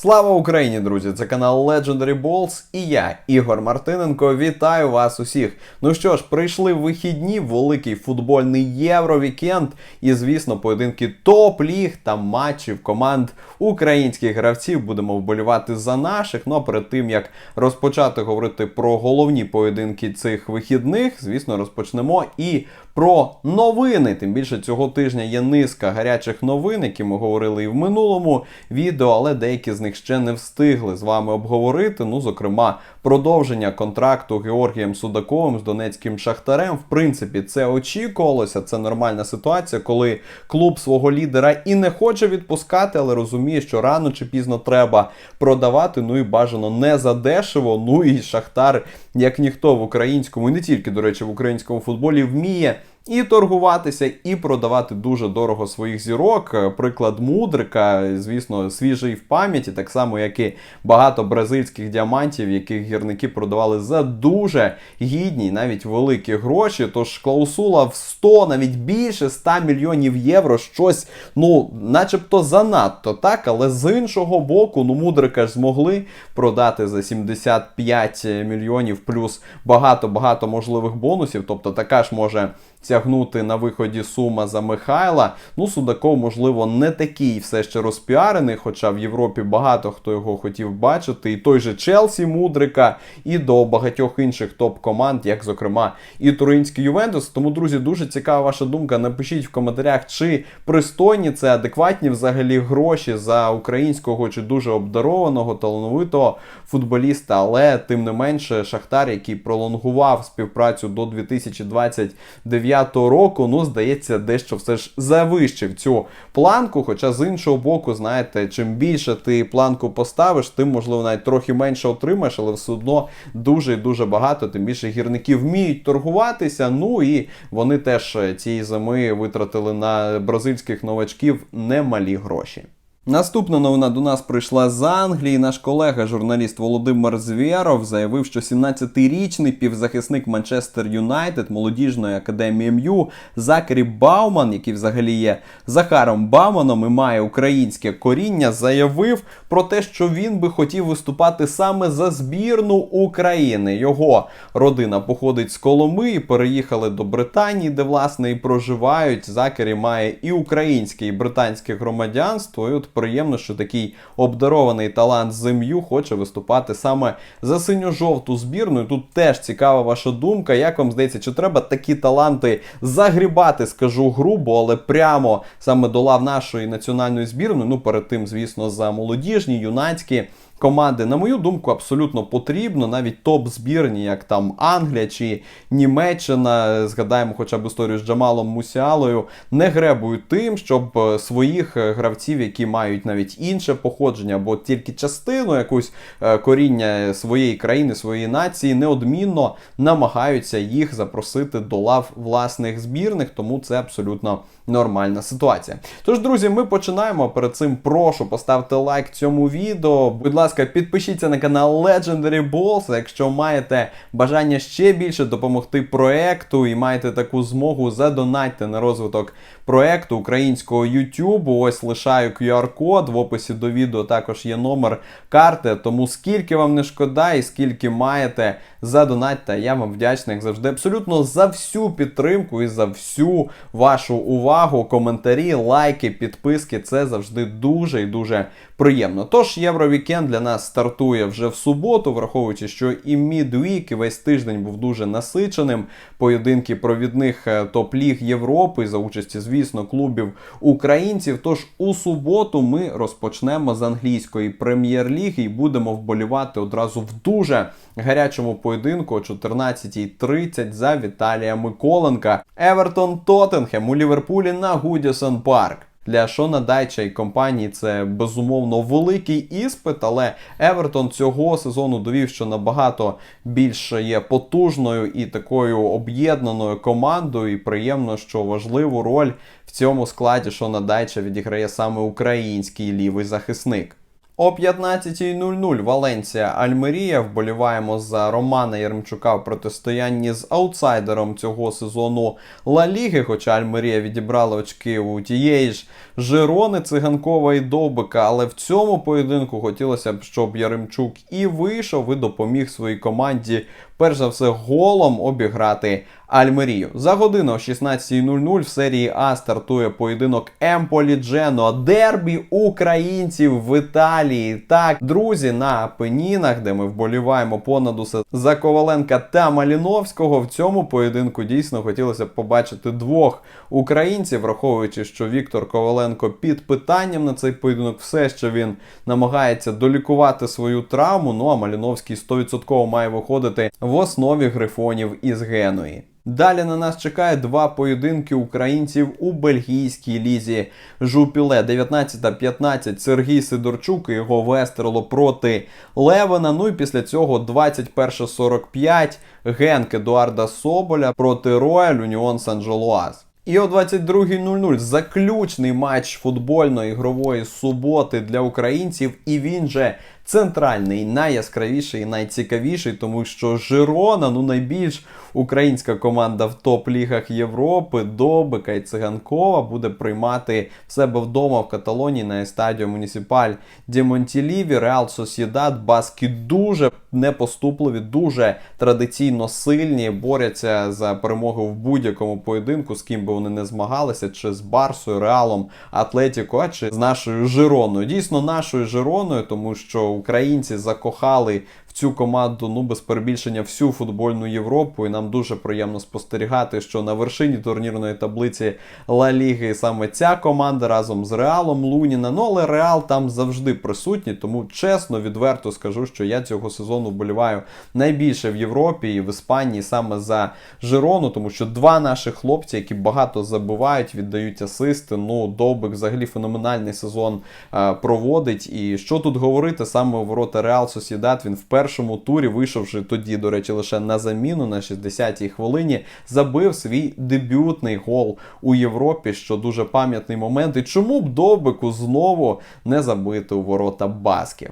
Слава Україні, друзі! Це канал Legendary Balls і я, Ігор Мартиненко. Вітаю вас усіх. Ну що ж, прийшли вихідні, великий футбольний євровікенд. І, звісно, поєдинки топ-ліг та матчів команд українських гравців. Будемо вболівати за наших. Ну а перед тим як розпочати говорити про головні поєдинки цих вихідних, звісно, розпочнемо і про новини. Тим більше цього тижня є низка гарячих новин, які ми говорили і в минулому відео, але деякі з них ще не встигли з вами обговорити. Ну, зокрема, продовження контракту Георгієм Судаковим з Донецьким Шахтарем. В принципі, це очікувалося. Це нормальна ситуація, коли клуб свого лідера і не хоче відпускати, але розуміє, що рано чи пізно треба продавати. Ну і бажано не задешево. Ну і Шахтар, як ніхто в українському, і не тільки, до речі, в українському футболі вміє. І торгуватися, і продавати дуже дорого своїх зірок. Е, Приклад Мудрика, звісно, свіжий в пам'яті, так само, як і багато бразильських діамантів, яких гірники продавали за дуже гідні, навіть великі гроші. Тож клаусула в 100, навіть більше 100 мільйонів євро, щось, ну, начебто занадто, так, але з іншого боку, ну, Мудрика ж змогли продати за 75 мільйонів плюс багато-багато можливих бонусів. Тобто така ж може тягнути на виході сума за Михайла. Ну, Судаков, можливо, не такий все ще розпіарений, хоча в Європі багато хто його хотів бачити. І той же Челсі Мудрика, і до багатьох інших топ-команд, як, зокрема, і Туринський Ювентус. Тому, друзі, дуже цікава ваша думка. Напишіть в коментарях, чи пристойні це адекватні взагалі гроші за українського чи дуже обдарованого, талановитого футболіста. Але тим не менше, Шахтар, який пролонгував співпрацю до 2029 року, ну, здається, дещо все ж завищив цю планку. Хоча з іншого боку, знаєте, чим більше ти планку поставиш, тим, можливо, навіть трохи менше отримаєш, але все одно дуже і дуже багато. Тим більше гірники вміють торгуватися. Ну і вони теж е, цієї зими витратили на бразильських новачків немалі гроші. Наступна новина до нас прийшла з Англії. Наш колега, журналіст Володимир Звєров, заявив, що 17-річний півзахисник Манчестер Юнайтед молодіжної академії МЮ Закарі Бауман, який взагалі є Захаром Бауманом і має українське коріння, заявив про те, що він би хотів виступати саме за збірну України. Його родина походить з Коломиї, переїхали до Британії, де власне і проживають. Закарі має і українське, і британське громадянство. І от приємно, що такий обдарований талант зем'ю хоче виступати саме за синьо-жовту збірну. І Тут теж цікава ваша думка. Як вам здається, чи треба такі таланти загрібати, скажу грубо, але прямо саме до лав нашої національної збірної? Ну, перед тим, звісно, за молодіжні, юнацькі. Команди, на мою думку, абсолютно потрібно. Навіть топ-збірні, як там Англія чи Німеччина, згадаємо хоча б історію з Джамалом Мусіалою, не гребують тим, щоб е, своїх е, гравців, які мають навіть інше походження, або тільки частину якусь е, коріння своєї країни, своєї нації, неодмінно намагаються їх запросити до лав власних збірних, тому це абсолютно нормальна ситуація. Тож, друзі, ми починаємо. Перед цим прошу поставте лайк цьому відео. Будь ласка, підпишіться на канал Legendary Balls, якщо маєте бажання ще більше допомогти проекту і маєте таку змогу, задонатьте на розвиток проекту українського YouTube. Ось лишаю QR-код. В описі до відео також є номер карти. Тому скільки вам не шкода і скільки маєте, задонатьте. Я вам вдячний, як завжди, абсолютно за всю підтримку і за всю вашу увагу, коментарі, лайки, підписки. Це завжди дуже і дуже приємно. Тож Євровікенд для нас стартує вже в суботу, враховуючи, що і мідвік, і весь тиждень був дуже насиченим. Поєдинки провідних е, топ-ліг Європи за участі, звісно, клубів українців. Тож у суботу ми розпочнемо з англійської прем'єр-ліги і будемо вболівати одразу в дуже гарячому поєдинку о 14.30 за Віталія Миколенка. Евертон Тоттенхем у Ліверпулі на Гудісон Парк. Для Шона Дайча і компанії це безумовно великий іспит, але Евертон цього сезону довів, що набагато більше є потужною і такою об'єднаною командою. І приємно, що важливу роль в цьому складі Шона Дайча відіграє саме український лівий захисник. О 15.00 Валенція Альмерія. Вболіваємо за Романа Єремчука в протистоянні з аутсайдером цього сезону Ла Ліги. Хоча Альмерія відібрала очки у тієї ж Жирони Циганкова і Довбика. Але в цьому поєдинку хотілося б, щоб Яремчук і вийшов, і допоміг своїй команді. Перш за все, голом обіграти Альмерію. За годину о 16.00 в серії А стартує поєдинок Емполі Джено. Дербі українців в Італії. Так, друзі, на Апенінах, де ми вболіваємо понад усе за Коваленка та Маліновського. В цьому поєдинку дійсно хотілося б побачити двох українців, враховуючи, що Віктор Коваленко під питанням на цей поєдинок, все ще він намагається долікувати свою травму. Ну а Маліновський 100% має виходити в основі грифонів із Генуї. Далі на нас чекає два поєдинки українців у бельгійській лізі. Жупіле 19-15 Сергій Сидорчук і його Вестерло проти Левена. Ну і після цього 21-45 Генк Едуарда Соболя проти Рояль Уніон Сан-Джолуаз. І о 22.00 заключний матч футбольно-ігрової суботи для українців, і він же центральний, найяскравіший і найцікавіший, тому що Жирона, ну найбільш українська команда в топ-лігах Європи, Добика і Циганкова буде приймати в себе вдома в Каталонії на естадіо Муніципаль Ді Монтіліві, Реал Сосідат, Баски дуже непоступливі, дуже традиційно сильні, борються за перемогу в будь-якому поєдинку, з ким би вони не змагалися, чи з Барсою, Реалом, Атлетіко, чи з нашою Жироною. Дійсно, нашою Жироною, тому що українці закохали цю команду, ну без перебільшення, всю футбольну Європу. І нам дуже приємно спостерігати, що на вершині турнірної таблиці Ла Ліги саме ця команда разом з Реалом Луніна. Ну але Реал там завжди присутній, тому чесно, відверто скажу, що я цього сезону вболіваю найбільше в Європі і в Іспанії саме за Жирону, тому що два наших хлопці, які багато забувають, віддають асисти. Ну, Довбик взагалі феноменальний сезон е, проводить. І що тут говорити, саме ворота Реал Сосідат він в першому турі, вийшовши тоді, до речі, лише на заміну на 60-й хвилині, забив свій дебютний гол у Європі, що дуже пам'ятний момент. І чому б Довбику знову не забити у ворота Басків?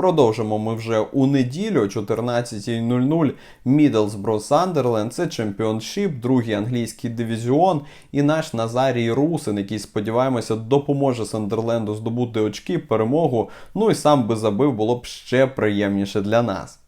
Продовжимо ми вже у неділю, о 14.00 Мідлсбро Сандерленд, це чемпіоншіп, другий англійський дивізіон. І наш Назарій Русин, який, сподіваємося, допоможе Сандерленду здобути очки, перемогу. Ну і сам би забив, було б ще приємніше для нас.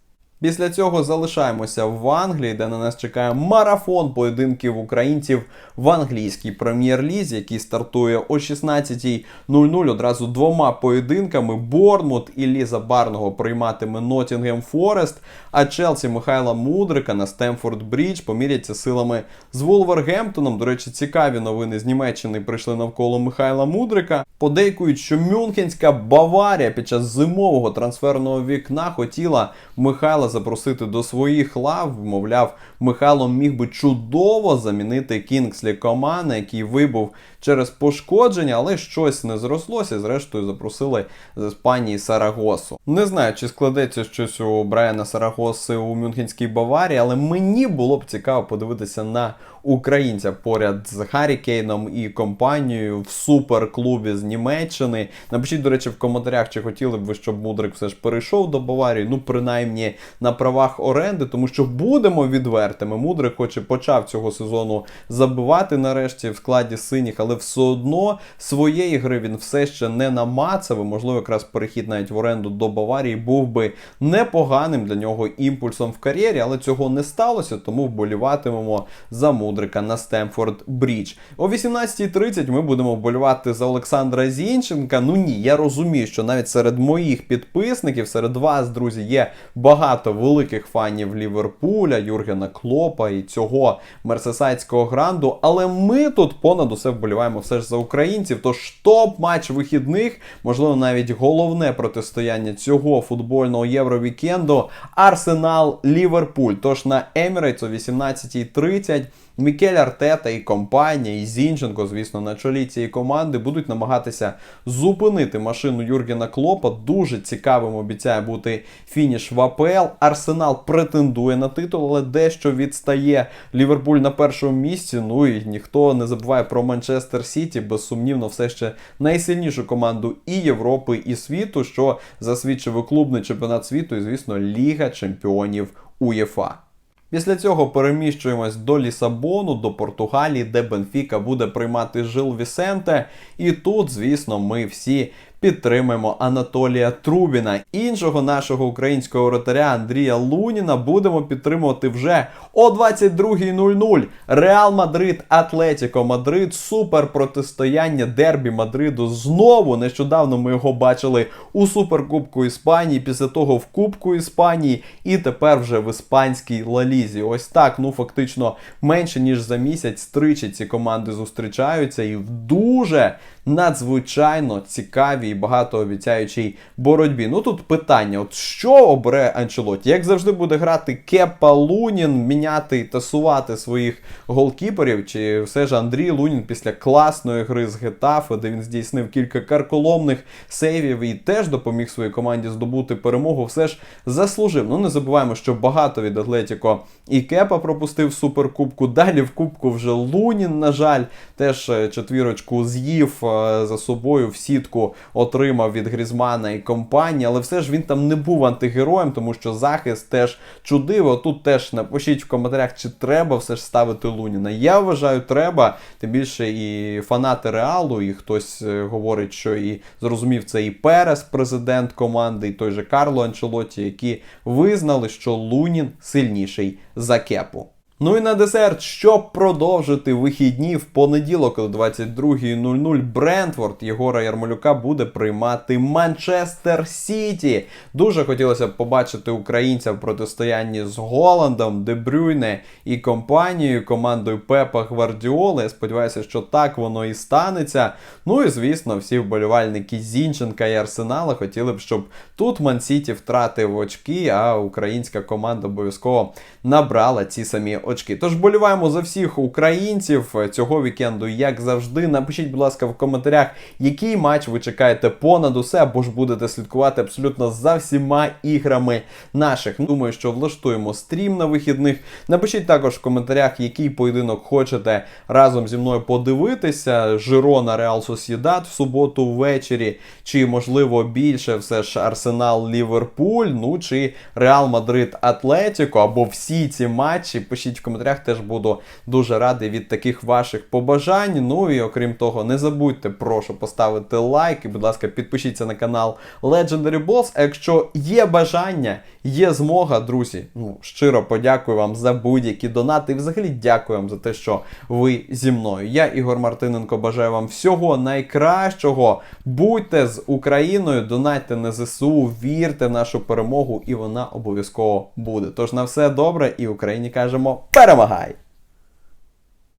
Після цього залишаємося в Англії, де на нас чекає марафон поєдинків українців в англійській прем'єр-лізі, який стартує о 16.00 одразу двома поєдинками. Борнмут і Ліза Барного прийматиме Нотінгем Форест, а Челсі Михайла Мудрика на Стемфорд Брідж поміряться силами з Вулвергемптоном. До речі, цікаві новини з Німеччини прийшли навколо Михайла Мудрика. Подейкують, що Мюнхенська Баварія під час зимового трансферного вікна хотіла Михайла запросити до своїх лав. Мовляв, Михайло міг би чудово замінити Кінгслі Комана, який вибув через пошкодження, але щось не зрослося. Зрештою, запросили з Іспанії Сарагосу. Не знаю, чи складеться щось у Брайана Сарагоси у Мюнхенській Баварії, але мені було б цікаво подивитися на українця поряд з Харі Кейном і компанією в суперклубі з Німеччини. Напишіть, до речі, в коментарях, чи хотіли б ви, щоб Мудрик все ж перейшов до Баварії, ну принаймні на правах оренди, тому що будемо відвертими. Мудрик, хоч і почав цього сезону забивати нарешті в складі синіх, але все одно своєї гри він все ще не намацав. І, Можливо, якраз перехід навіть в оренду до Баварії був би непоганим для нього імпульсом в кар'єрі, але цього не сталося, тому вболіватимемо за Мудрика на Стемфорд Брідж. О 18.30 ми будемо вболівати за Олександра Зінченка. Ну ні, я розумію, що навіть серед моїх підписників, серед вас, друзі, є багато великих фанів Ліверпуля, Юргена Клопа і цього мерсесайдського гранду. Але ми тут понад усе вболіваємо все ж за українців. Тож топ-матч вихідних, можливо, навіть головне протистояння цього футбольного євровікенду Арсенал Ліверпуль. Тож на Емірейтс о 18.30 Мікель Артета і компанія, і Зінченко, звісно, на чолі цієї команди будуть намагатися зупинити машину Юргена Клопа. Дуже цікавим обіцяє бути фініш в АПЛ. Арсенал претендує на титул, але дещо відстає Ліверпуль на першому місці. Ну і ніхто не забуває про Манчестер Сіті, безсумнівно, все ще найсильнішу команду і Європи, і світу, що засвідчив клубний чемпіонат світу, і звісно, Ліга Чемпіонів УЄФА. Після цього переміщуємось до Лісабону, до Португалії, де Бенфіка буде приймати Жил Вісенте. І тут, звісно, ми всі підтримуємо Анатолія Трубіна. Іншого нашого українського воротаря Андрія Луніна будемо підтримувати вже о 22.00. Реал Мадрид, Атлетіко Мадрид, супер протистояння Дербі Мадриду. Знову нещодавно ми його бачили у Суперкубку Іспанії, після того в Кубку Іспанії, і тепер вже в іспанській Лалізі. Ось так, ну фактично менше ніж за місяць тричі ці команди зустрічаються і в дуже надзвичайно цікавій багатообіцяючій боротьбі. Ну тут питання: от що обере Анчелоті? Як завжди буде грати Кепа Лунін, міняти і тасувати своїх голкіперів? Чи все ж Андрій Лунін після класної гри з Гетафе, де він здійснив кілька карколомних сейвів і теж допоміг своїй команді здобути перемогу, все ж заслужив. Ну не забуваємо, що багато від Атлетіко і Кепа пропустив суперкубку. Далі в кубку вже Лунін, на жаль, теж е, четвірочку з'їв е, за собою в сітку отримав від Грізмана і компанії, але все ж він там не був антигероєм, тому що захист теж чудив. Тут теж напишіть в коментарях, чи треба все ж ставити Луніна. Я вважаю, треба. Тим більше і фанати реалу, і хтось е, говорить, що і зрозумів це і Перес, президент команди, і той же Карло Анчелоті, які визнали, що Лунін сильніший за кепу. Ну і на десерт, щоб продовжити вихідні в понеділок о 22.00 Брентфорд Єгора Ярмолюка буде приймати Манчестер Сіті. Дуже хотілося б побачити українця в протистоянні з Голландом, Дебрюйне і компанією, командою Пепа Гвардіоли. Я сподіваюся, що так воно і станеться. Ну і звісно, всі вболівальники Зінченка і Арсенала хотіли б, щоб тут Ман-Сіті втратив очки, а українська команда обов'язково набрала ці самі очки. Тож боліваємо за всіх українців цього вікенду, як завжди. Напишіть, будь ласка, в коментарях, який матч ви чекаєте понад усе, або ж будете слідкувати абсолютно за всіма іграми наших. Думаю, що влаштуємо стрім на вихідних. Напишіть також в коментарях, який поєдинок хочете разом зі мною подивитися. Жирона Реал Сосєдат в суботу ввечері, чи можливо більше все ж Арсенал Ліверпуль, ну чи Реал Мадрид Атлетіко, або всі ці матчі. Пишіть в коментарях, теж буду дуже радий від таких ваших побажань. Ну і окрім того, не забудьте, прошу поставити лайк і, будь ласка, підпишіться на канал Legendary Balls. А якщо є бажання, є змога, друзі, ну щиро подякую вам за будь-які донати. І взагалі дякую вам за те, що ви зі мною. Я, Ігор Мартиненко, бажаю вам всього найкращого. Будьте з Україною, донайте на ЗСУ, вірте в нашу перемогу, і вона обов'язково буде. Тож на все добре, і Україні кажемо para Mahai.